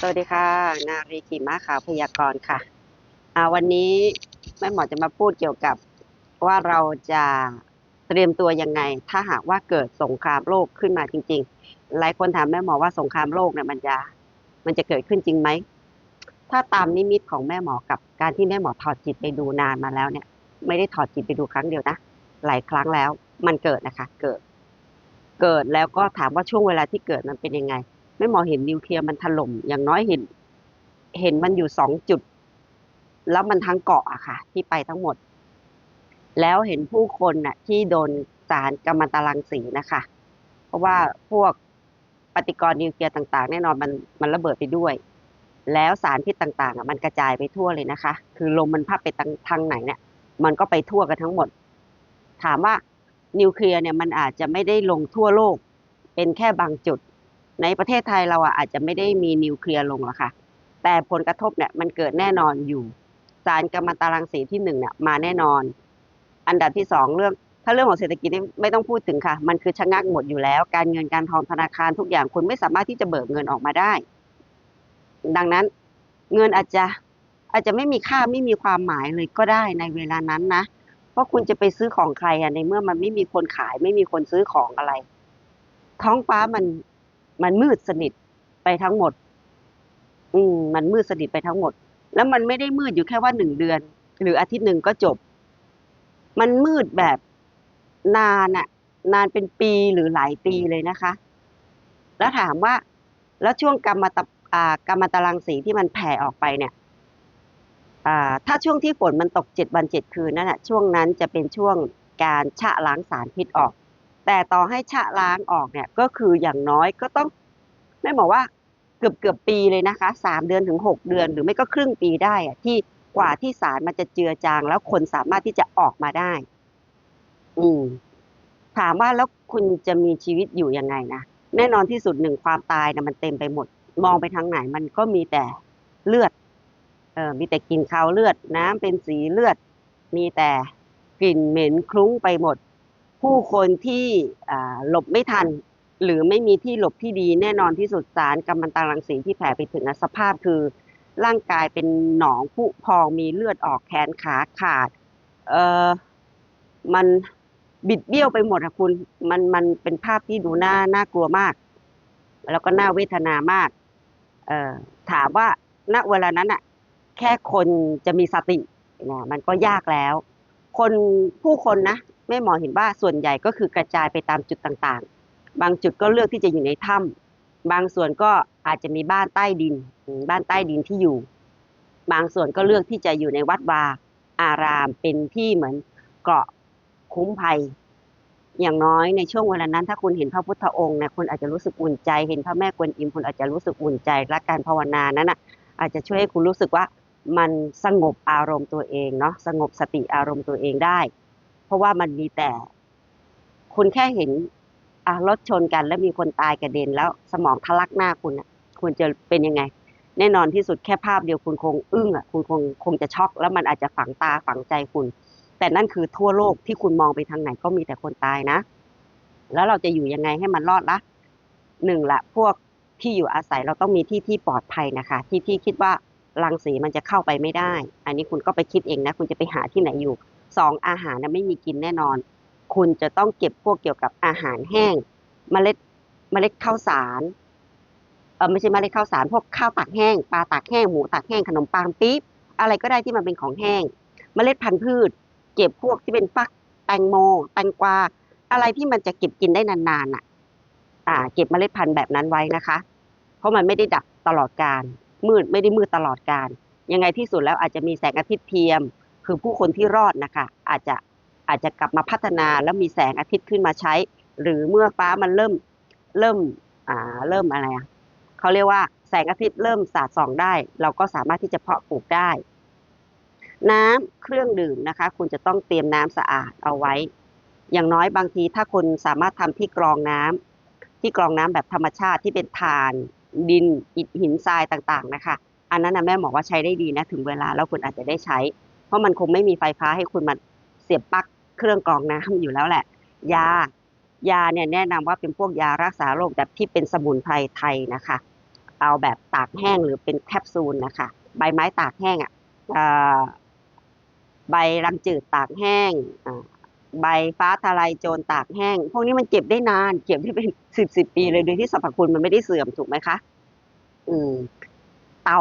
สวัสดีค่ะ นารีขีมาขาวพยากรณ์ค่ะอ่าวันนี้แม่หมอจะมาพูดเกี่ยวกับว่าเราจะเตรียมตัวยังไง ถ้าหากว่าเกิดสงครามโลกขึ้นมาจริง ๆ หลายคนถามแม่หมอว่าสงครามโลกเนี่ยมันจะมันจะเกิดขึ้นจริงไหม ถ้าตามนิมิตของแม่หมอกับการที่แม่หมอถอดจิตไปดูนานมาแล้วเนี่ย ไม่ได้ถอดจิตไปดูครั้งเดียวนะหลายครั้งแล้วมันเกิดนะคะ เกิด เกิดแล้วก็ถามว่าช่วงเวลาที่เกิดมันเป็นยังไง ไม่หมอเห็นนิวเคลียร์มันถล่มอย่างน้อยเห็น เห็นมันอยู่สองจุด แล้วมันทั้งเกาะอะค่ะ ที่ไปทั้งหมด แล้วเห็นผู้คนน่ะ ที่โดนสารกัมมันตรังสีนะคะ เพราะว่าพวกปฏิกรณ์นิวเคลียร์ต่าง ๆ แน่นอนมันมันระเบิดไปด้วย แล้วสารพิษต่างๆอะมันกระจายไปทั่วเลยนะคะ คือลมมันพัดไปทางทางไหนเนี่ย มันก็ไปทั่วกันทั้งหมด ถามว่านิวเคลียร์เนี่ยมันอาจจะไม่ได้ลงทั่วโลก เป็นแค่บางจุด ในประเทศไทยเราอะอาจจะไม่ได้มีนิวเคลียร์ลงหรอกค่ะ แต่ผลกระทบเนี่ยมันเกิดแน่นอนอยู่ สารกัมมันตรังสีที่หนึ่งเนี่ยมาแน่นอน อันดับที่สองเรื่องถ้าเรื่องของเศรษฐกิจนี่ไม่ต้องพูดถึงค่ะ มันคือชะงักหมดอยู่แล้ว การเงินการทองธนาคารทุกอย่างคุณไม่สามารถที่จะเบิกเงินออกมาได้ ดังนั้นเงินอาจจะอาจจะไม่มีค่าไม่มีความหมายเลยก็ได้ในเวลานั้นนะ เพราะคุณจะไปซื้อของใครอะในเมื่อมันไม่มีคนขายไม่มีคนซื้อของอะไร ท้องฟ้ามัน มันมืดสนิทไปทั้งหมด อืม มันมืดสนิทไปทั้งหมด แล้วมันไม่ได้มืดอยู่แค่ว่าหนึ่งเดือน หรืออาทิตย์หนึ่งก็จบ มันมืดแบบนานอะนานเป็นปีหรือหลายปีเลยนะคะ แล้วถามว่า แล้วช่วงกรรมตะอ่ากรรมตรังสีที่มันแผ่ออกไปเนี่ยอ่าถ้าช่วงที่ฝนมันตกเจ็ดวันเจ็ดคืนนั่นแหะช่วงนั้นจะเป็นช่วงการชะล้างสารพิษออก แต่ต่อให้ชะล้างออกเนี่ยก็คืออย่างน้อยก็ต้องแม่บอกว่าเกือบเกือบปีเลยนะคะสามเดือนถึงหกเดือน หรือไม่ก็ครึ่งปีได้อะที่กว่าที่สารมันจะเจือจาง แล้วคนสามารถที่จะออกมาได้ อืม ถามว่าแล้วคุณจะมีชีวิตอยู่ยังไงนะแน่นอนที่สุดหนึ่งความตายนะมันเต็มไปหมด มองไปทางไหนมันก็มีแต่เลือด เออมีแต่กลิ่นคาวเลือด น้ำเป็นสีเลือด มีแต่กลิ่นเหม็นคลุ้งไปหมด ผู้คนที่หลบไม่ทัน หรือไม่มีที่หลบที่ดีแน่นอนที่สุดสารกัมมันตรังสีที่แผ่ไปถึงสภาพคือ ร่างกายเป็นหนองผุพองมีเลือดออกแขนขาขาดเออมันบิดเบี้ยวไปหมดอะคุณมันมันเป็นภาพที่ดูน่าน่ากลัวมาก แล้วก็น่าเวทนามากเออถามว่าณเวลานั้นอะแค่คนจะมีสตินะมันก็ยากแล้ว คนผู้คนนะ แม่หมอเห็นว่าส่วนใหญ่ก็คือกระจายไปตามจุดต่างๆ บางจุดก็เลือกที่จะอยู่ในถ้ำบางส่วนก็อาจจะมีบ้านใต้ดิน บ้านใต้ดินที่อยู่ บางส่วนก็เลือกที่จะอยู่ในวัดวาอารามเป็นที่เหมือนเกราะคุ้มภัย อย่างน้อยในช่วงเวลานั้น ถ้าคุณเห็นพระพุทธองค์นี่ยคุณอาจจะรู้สึกอุ่นใจ เห็นพระแม่กวนอิมคุณอาจจะรู้สึกอุ่นใจและการภาวนานั้นน่ะอาจจะช่วยให้คุณรู้สึกว่ามันสงบอารมณ์ตัวเองเนาะสงบสติอารมณ์ตัวเองได้ เพราะว่ามันมีแต่ คุณแค่เห็นอะรถชนกัน แล้วมีคนตายกระเด็นแล้วสมองทะลักหน้าคุณอะคุณจะเป็นยังไง แน่นอนที่สุดแค่ภาพเดียวคุณคงอึ้งอะคุณคงคงจะช็อก แล้วมันอาจจะฝังตาฝังใจคุณ แต่นั่นคือทั่วโลกที่คุณมองไปทางไหนก็มีแต่คนตายนะ แล้วเราจะอยู่ยังไงให้มันรอดละหนึ่งละพวกที่อยู่อาศัยเราต้องมีที่ที่ปลอดภัยนะคะ ที่ที่คิดว่ารังสีมันจะเข้าไปไม่ได้ อันนี้คุณก็ไปคิดเองนะ คุณจะไปหาที่ไหนอยู่ สองอาหารนะไม่มีกินแน่นอน คุณจะต้องเก็บพวกเกี่ยวกับอาหารแห้งเมล็ดเมล็ดข้าวสารเออไม่ใช่เมล็ดข้าวสาร พวกข้าวตากแห้งปลาตากแห้งหมูตากแห้งขนมปังปี๊บอะไรก็ได้ที่มันเป็นของแห้งเมล็ดพันธุ์พืช เก็บพวกที่เป็นฟักแตงโมแตงกวาอะไรที่มันจะเก็บกินได้นานๆอะ อ่า เก็บเมล็ดพันธุ์แบบนั้นไว้นะคะ เพราะมันไม่ได้ดับตลอดการมืดไม่ได้มืดตลอดการยังไงที่สุดแล้วอาจจะมีแสงอาทิตย์เทียม คือผู้คนที่รอดนะคะอาจจะอาจจะกลับมาพัฒนาแล้วมีแสงอาทิตย์ขึ้นมาใช้ หรือเมื่อฟ้ามันเริ่มเริ่มอ่าเริ่มอะไรอะเขาเรียกว่าแสงอาทิตย์เริ่มสาดส่องได้ เราก็สามารถที่จะเพาะปลูกได้ น้ำเครื่องดื่มนะคะ คุณจะต้องเตรียมน้ำสะอาดเอาไว้ อย่างน้อยบางทีถ้าคนสามารถทำที่กรองน้ำที่กรองน้ำแบบธรรมชาติที่เป็นถ่าน ดินอิฐหินทรายต่างๆนะคะ อันนั้นนะแม่บอกว่าใช้ได้ดีนะถึงเวลาแล้วคุณอาจจะได้ใช้ เพราะมันคงไม่มีไฟฟ้าให้คุณมาเสียบปลั๊กเครื่องกรองน้ำอยู่แล้วแหละ ยายาเนี่ยแนะนำว่าเป็นพวกยารักษาโรคแบบที่เป็นสมุนไพรไทยนะคะ เอาแบบตากแห้งหรือเป็นแคปซูลนะคะ ใบไม้ตากแห้งอะใบรังจืดตากแห้งใบฟ้าทลายโจรตากแห้ง พวกนี้มันเก็บได้นานเก็บได้เป็นสิบสิบปีเลยโดยที่สรรพคุณมันไม่ได้เสื่อมถูกไหมคะ อืม เตา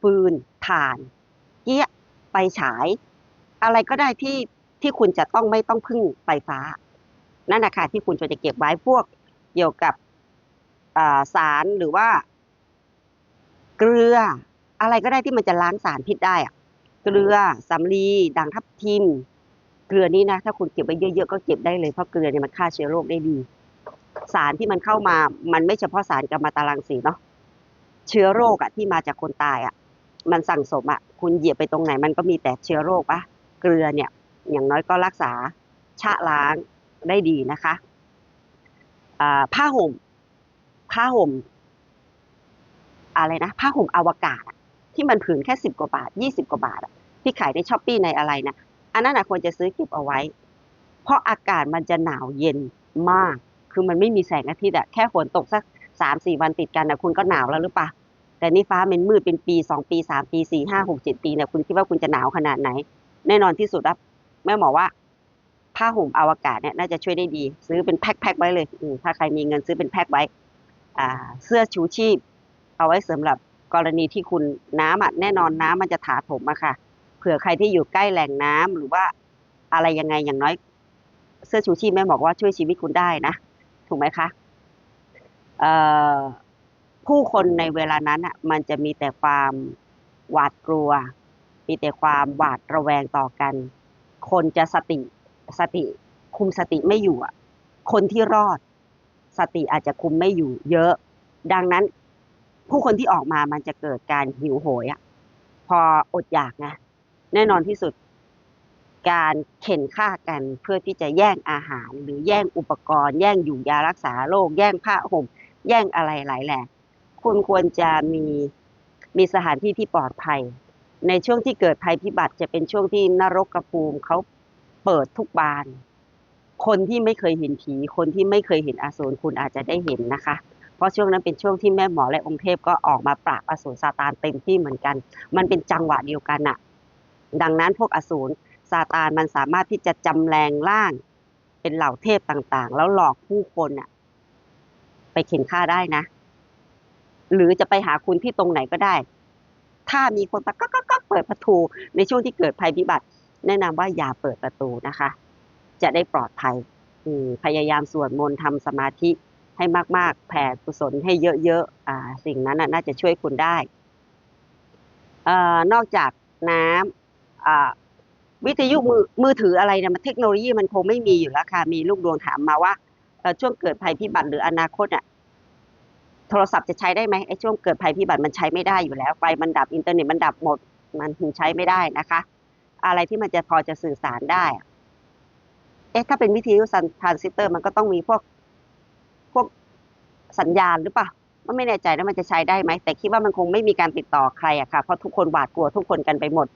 ฟืน ถ่าน เกี้ย ฟฉาย อะไรก็ได้ที่ที่คุณจะต้องไม่ต้องพึ่งไฟฟ้า นั่นนะคะที่คุณควรจะเก็บไว้พวกเกี่ยวกับาสารหรือว่า เกลือ อะไรก็ได้ที่มันจะล้างสารพิษได้อะเกลือสำลีด่างทับทิม เกลือนี้นะ ถ้าคุณเก็บไว้เยอะๆก็เก็บได้เลยเพราะเกลือเนี่ยมันฆ่าเชื้อโรคได้ดี สารที่มันเข้ามา มันไม่เฉพาะสารกัมมันตรังสีเนาะเชื้อโรคอะที่มาจากคนตายอะ มันสั่งสมอะคุณเหยียบไปตรงไหนมันก็มีแต่เชื้อโรคปะเกลือเนี่ย อย่างน้อยก็รักษาชะล้างได้ดีนะคะผ้าห่ม ผ้าห่ม อะไรนะ ผ้าห่มอวกาศที่มันผืนแค่สิบกว่าบาทยี่สิบกว่าบาทที่ขายในช้อปปี้ในอะไรนะอันนั้นนะควรจะซื้อเก็บเอาไว้ เพราะอากาศมันจะหนาวเย็นมาก คือมันไม่มีแสงอาทิตย์อะแค่ฝนตกสักสามสี่วันติดกันนะคุณก็หนาวแล้วหรือเปล่า แต่นี่ฟ้าเป็นมืดเป็นปีสองปีสามปีสี่ห้าหกเจ็ดปีเนี่ยคุณคิดว่าคุณจะหนาวขนาดไหน แน่นอนที่สุดแล้วแม่หมอว่าผ้าห่มอวกาศเนี่ยน่าจะช่วยได้ดี ซื้อเป็นแพ็คๆไว้เลยอถ้าใครมีเงินซื้อเป็นแพ็คไว้อ่าเสื้อชูชีพ เอาไว้สำหรับกรณีที่คุณน้ำอะแน่นอนน้ำมันจะถาโถมอะค่ะ เผื่อใครที่อยู่ใกล้แหล่งน้ำหรือว่าอะไรยังไงอย่างน้อย เสื้อชูชีพแม่บอกว่าช่วยชีวิตคุณได้นะ ถูกไหมคะเอ่อ ผู้คนในเวลานั้นอะมันจะมีแต่ความหวาดกลัว มีแต่ความหวาดระแวงต่อกัน คนจะสติสติคุมสติไม่อยู่อะคนที่รอด สติอาจจะคุมไม่อยู่ เยอะ ดังนั้น ผู้คนที่ออกมามันจะเกิดการหิวโหยอะพออดอยากนะแน่นอนที่สุด การเข็นฆ่ากันเพื่อที่จะแย่งอาหาร หรือแย่งอุปกรณ์ แย่งอยู่ยารักษาโรคแย่งผ้าห่มแย่งอะไรหลายแหล่ คุณควรจะมีมีสถานที่ที่ปลอดภัย ในช่วงที่เกิดภัยพิบัติจะเป็นช่วงที่นรกกระภูมิเขาเปิดทุกบาน คนที่ไม่เคยเห็นผี คนที่ไม่เคยเห็นอสูรคุณอาจจะได้เห็นนะคะ เพราะช่วงนั้นเป็นช่วงที่แม่หมอและองค์เทพก็ออกมาปราบอสูรซาตานเต็มที่เหมือนกัน มันเป็นจังหวะเดียวกันน่ะดังนั้นพวกอสูรซาตานมันสามารถที่จะจำแรงร่าง เป็นเหล่าเทพต่างๆ แล้วหลอกผู้คนน่ะไปเข็นฆ่าได้นะ หรือจะไปหาคุณที่ตรงไหนก็ได้ ถ้ามีคนตะกักกักกักเปิดประตูในช่วงที่เกิดภัยพิบัติ แนะนำว่าอย่าเปิดประตูนะคะ จะได้ปลอดภัยพยายามสวดมนต์ทำสมาธิให้มาก ๆ แผ่กุศลให้เยอะๆอ่าสิ่งนั้นน่าจะช่วยคุณได้เอ่อนอกจากน้ำวิทยุมือมือถืออะไรเนี่ยมันเทคโนโลยีมันคงไม่มีอยู่แล้วค่ะมีลูกดวงถามมาว่าช่วงเกิดภัยพิบัติหรืออนาคตอะ โทรศัพท์จะใช้ได้ไหมไอ้ช่วงเกิดภัยพิบัติมันใช้ไม่ได้อยู่แล้วไฟมันดับอินเทอร์เน็ตมันดับหมด มันใช้ไม่ได้นะคะ อะไรที่มันจะพอจะสื่อสารได้ เอ๊ะถ้าเป็นวิทยุทรานซิสเตอร์มันก็ต้องมีพวกพวกสัญญาณหรือเปล่าก็ไม่แน่ใจนะมันจะใช้ได้ไหม แต่คิดว่ามันคงไม่มีการติดต่อใครอะค่ะ เพราะทุกคนหวาดกลัวทุกคนกันไปหมด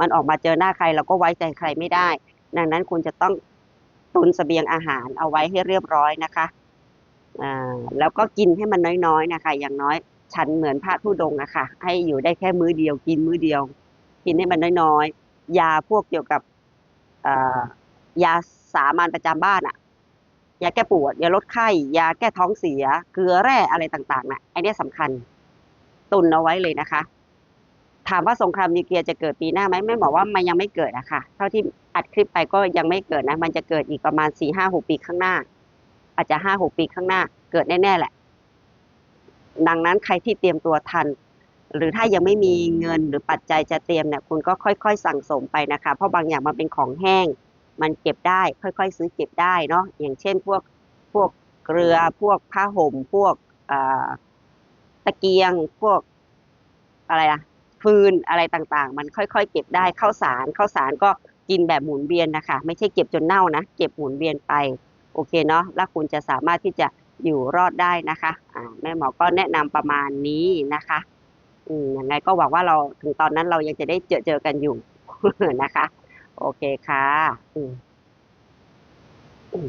มันออกมาเจอหน้าใครเราก็ไว้ใจใครไม่ได้ ดังนั้นคุณจะต้องตุนเสบียงอาหารเอาไว้ให้เรียบร้อยนะคะ อ่าแล้วก็กินให้มันน้อยๆนะคะ อย่างน้อยฉันเหมือนพระธุดงค์อะค่ะให้อยู่ได้แค่มื้อเดียวกินมื้อเดียว กินให้มันน้อยๆยาพวกเกี่ยวกับเอ่อยาสามัญประจำบ้านอะยาแก้ปวดยาลดไข้ ยาแก้ท้องเสีย เกลือแร่อะไรต่างๆน่ะไอเนี้ยสำคัญ ตุนเอาไว้เลยนะคะ ถามว่าสงครามนิวเคลียร์จะเกิดปีหน้าไหมไม่บอกว่ามันยังไม่เกิดอะค่ะ เท่าที่อัดคลิปไปก็ยังไม่เกิดนะ มันจะเกิดอีกประมาณสี่ห้าหกปีข้างหน้า อาจจะห้าหกปีข้างหน้าเกิดแน่ๆแหละ ดังนั้นใครที่เตรียมตัวทัน หรือถ้ายังไม่มีเงินหรือปัจจัยจะเตรียมเนี่ยคุณก็ค่อยๆ สั่งสมไปนะคะ เพราะบางอย่างมันเป็นของแห้ง มันเก็บได้ ค่อยๆ ซื้อเก็บได้เนาะอย่างเช่นพวกพวกเกลือพวกผ้าห่ม พวกตะเกียงพวกอะไรอะฟืนอะไรต่างๆ มันค่อยๆ เก็บได้ข้าวสารข้าวสารก็กินแบบหมุนเวียนนะคะ ไม่ใช่เก็บจนเน่านะ เก็บหมุนเวียนไป โอเคเนาะแล้วคุณจะสามารถที่จะอยู่รอดได้นะคะอ่าแม่หมอก็แนะนำประมาณนี้นะคะอืมยังไงก็หวังว่าเราถึงตอนนั้นเรายังจะได้เจอเจอกันอยู่นะคะ โอเคค่ะอืมอืม